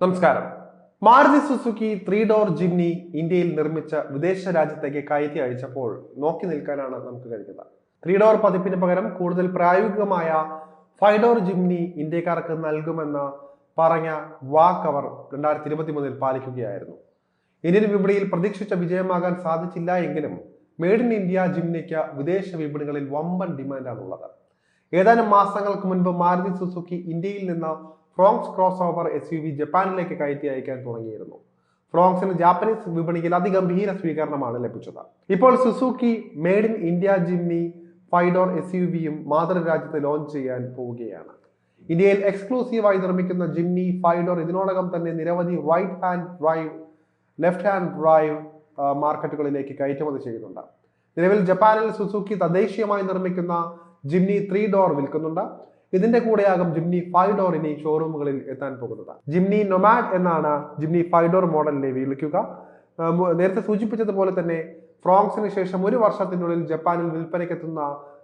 നമസ്കാരം. Maruti Suzuki three door Jimny ഇന്ത്യയിൽ നിർമ്മിച്ച വിദേശ രാജ്യത്തേക്ക് കയറ്റി അയച്ചപ്പോൾ നോക്കി നിൽക്കാനാണ് നമുക്ക് കഴിഞ്ഞത്. ത്രീ ഡോർ പതിപ്പിന് പകരം കൂടുതൽ പ്രായോഗികമായ ഫൈവ് ഡോർ ജിംനി ഇന്ത്യക്കാർക്ക് നൽകുമെന്ന് പറഞ്ഞ വാക്ക് അവർ രണ്ടായിരത്തി ഇരുപത്തി മൂന്നിൽ പാലിക്കുകയായിരുന്നു. ഇന്ത്യൻ വിപണിയിൽ പ്രതീക്ഷിച്ച വിജയമാകാൻ സാധിച്ചില്ല എങ്കിലും മെയ്ഡ് ഇൻ ഇന്ത്യ ജിംനിക്ക് വിദേശ വിപണികളിൽ വമ്പൻ ഡിമാൻഡാണുള്ളത്. ഏതാനും മാസങ്ങൾക്ക് മുൻപ് മാരുതി സുസുക്കി ഇന്ത്യയിൽ നിന്ന് Fronx cross over S U V ജപ്പാനിലേക്ക് കയറ്റി അയക്കാൻ തുടങ്ങിയിരുന്നു. ഫ്രോങ്സിന് ജാപ്പനീസ് വിപണിയിൽ അതിഗംഭീര സ്വീകരണമാണ് ലഭിച്ചത്. ഇപ്പോൾ Suzuki made in India Jimny five door S U വിയും മാതൃരാജ്യത്ത് ലോഞ്ച് ചെയ്യാൻ പോവുകയാണ്. ഇന്ത്യയിൽ എക്സ്ക്ലൂസീവായി നിർമ്മിക്കുന്ന ജിംനി ഫൈഡോർ ഇതിനോടകം തന്നെ നിരവധി right hand drive left hand drive മാർക്കറ്റുകളിലേക്ക് കയറ്റുമതി ചെയ്യുന്നുണ്ട്. നിലവിൽ ജപ്പാനിൽ സുസുക്കി തദ്ദേശീയമായി നിർമ്മിക്കുന്ന ജിംനി ത്രീ ഡോർ വിൽക്കുന്നുണ്ട്. ഇതിന്റെ കൂടെയാകും ജിംനി ഫൈവ് ഡോർ ഇനി ഷോറൂമുകളിൽ എത്താൻ പോകുന്നത്. ജിംനി നൊമാഡ് എന്നാണ് ജിംനി ഫൈവ് ഡോർ മോഡലിനെ വിളിക്കുക. നേരത്തെ സൂചിപ്പിച്ചതുപോലെ തന്നെ ഫ്രോങ്സിന് ശേഷം ഒരു വർഷത്തിനുള്ളിൽ ജപ്പാനിൽ വിൽപ്പനയ്ക്കെത്തുന്ന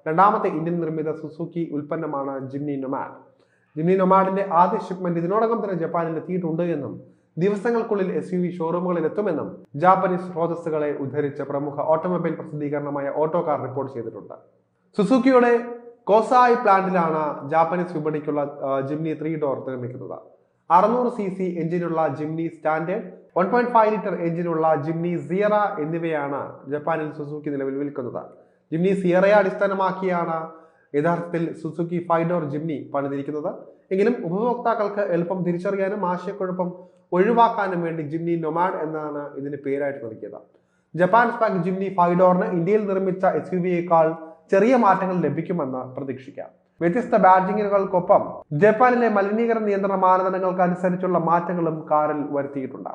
രണ്ടാമത്തെ ഇന്ത്യൻ നിർമ്മിത സുസുക്കി ഉൽപ്പന്നമാണ് ജിംനി നൊമാഡ് ജിംനി നൊമാഡിന്റെ ആദ്യ ഷിപ്മെന്റ് ഇതിനോടകം തന്നെ ജപ്പാനിൽ എത്തിയിട്ടുണ്ട് എന്നും ദിവസങ്ങൾക്കുള്ളിൽ എസ് യു വി ഷോറൂമുകളിൽ എത്തുമെന്നും ജാപ്പനീസ് സ്രോതസ്സുകളെ ഉദ്ധരിച്ച പ്രമുഖ ഓട്ടോമൊബൈൽ പ്രസിദ്ധീകരണമായ ഓട്ടോകാർ റിപ്പോർട്ട് ചെയ്തിട്ടുണ്ട്. സുസുക്കിയുടെ കോസായ് പ്ലാന്റിലാണ് ജാപ്പനീസ് വിപണിക്കുള്ള ജിംനി ത്രീ ഡോർ നിർമ്മിക്കുന്നത്. അറുന്നൂറ് C C എഞ്ചിനുള്ള Jimny standard one point five litre എഞ്ചിനുള്ള Jimny Sierra എന്നിവയാണ് ജപ്പാനിൽ സുസുക്കി നിലവിൽ വിൽക്കുന്നത്. ജിംനി സിയറയെ അടിസ്ഥാനമാക്കിയാണ് യഥാർത്ഥത്തിൽ സുസുക്കി ഫൈവ് ഡോർ ജിംനി പണിതിരിക്കുന്നത്. എങ്കിലും ഉപഭോക്താക്കൾക്ക് എളുപ്പം തിരിച്ചറിയാനും ആശയക്കുഴപ്പം ഒഴിവാക്കാനും വേണ്ടി ജിംനി നൊമാഡ് എന്നാണ് ഇതിന് പേരായിട്ട് നൽകിയത്. ജപ്പാൻ സ്പാക് ജിംനി ഫൈവ് ഡോറിന് ഇന്ത്യയിൽ നിർമ്മിച്ച എസ് യു വിയേക്കാൾ ചെറിയ മാറ്റങ്ങൾ ലഭിക്കുമെന്ന് പ്രതീക്ഷിക്കാം. വ്യത്യസ്ത ബാഡ്ജിങ്ങുകൾക്കൊപ്പം ജപ്പാനിലെ മലിനീകരണ നിയന്ത്രണ മാനദണ്ഡങ്ങൾക്ക് അനുസരിച്ചുള്ള മാറ്റങ്ങളും കാറിൽ വരുത്തിയിട്ടുണ്ട്.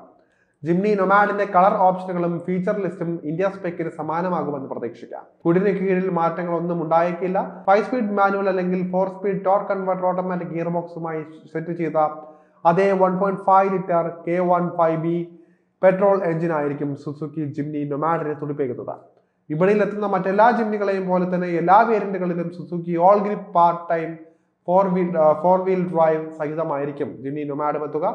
ജിംനി നൊമാഡിന്റെ കളർ ഓപ്ഷനുകളും ഫീച്ചർ ലിസ്റ്റും ഇന്ത്യ സ്പെക്കിന് സമാനമാകുമെന്ന് പ്രതീക്ഷിക്കാം. കുടിന് കീഴിൽ മാറ്റങ്ങളൊന്നും ഉണ്ടായേക്കില്ല. ഫൈവ് സ്പീഡ് മാനുവൽ അല്ലെങ്കിൽ four speed torque converter automatic gear ബോക്സുമായി set ചെയ്ത അതേ one point five litre K one five B petrol എഞ്ചിനായിരിക്കും Suzuki Jimny നൊമാഡിനെ തുടിപ്പേക്കുന്നത് വിപണിയിൽ എത്തുന്ന മറ്റെല്ലാ ജിമ്മികളെയും പോലെ തന്നെ എല്ലാ വേരിയന്റുകളിലും Suzuki all grip part time four wheel four wheel drive സഹിതമായിരിക്കും Jimny നൊമാഡും എത്തുക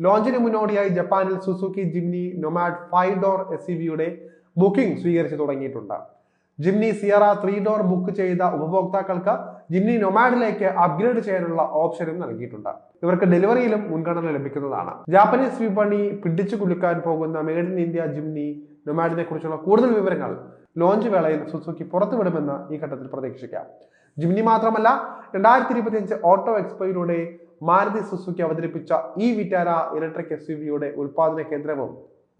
ലോഞ്ചിന് മുന്നോടിയായി ജപ്പാനിൽ Suzuki Jimny Nomad five door S C വിയുടെ ബുക്കിംഗ് സ്വീകരിച്ചു തുടങ്ങിയിട്ടുണ്ട്. Jimny Sierra three door book ചെയ്ത ഉപഭോക്താക്കൾക്ക് ജിംനി നൊമാഡിലേക്ക് അപ്ഗ്രേഡ് ചെയ്യാനുള്ള ഓപ്ഷനും നൽകിയിട്ടുണ്ട്. ഇവർക്ക് ഡെലിവറിയിലും മുൻഗണന ലഭിക്കുന്നതാണ്. ജാപ്പനീസ് വിപണി പിടിച്ചു കുലുക്കാൻ പോകുന്ന മെയ്ഡ് ഇൻ ഇന്ത്യ ജിംനി നൊമാഡിനെ കുറിച്ചുള്ള കൂടുതൽ വിവരങ്ങൾ ലോഞ്ച് വേളയിൽ സുസുക്കി പുറത്തുവിടുമെന്ന് ഈ ഘട്ടത്തിൽ പ്രതീക്ഷിക്കാം. ജിമിനി മാത്രമല്ല രണ്ടായിരത്തി ഇരുപത്തിയഞ്ച് ഓട്ടോ എക്സ്പോയിലൂടെ മാരുതി സുസുക്കി അവതരിപ്പിച്ച ഈ വിറ്റാര ഇലക്ട്രിക് എസ് യു വിയുടെ ഉൽപാദന കേന്ദ്രവും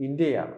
ഇന്ത്യയാണ്.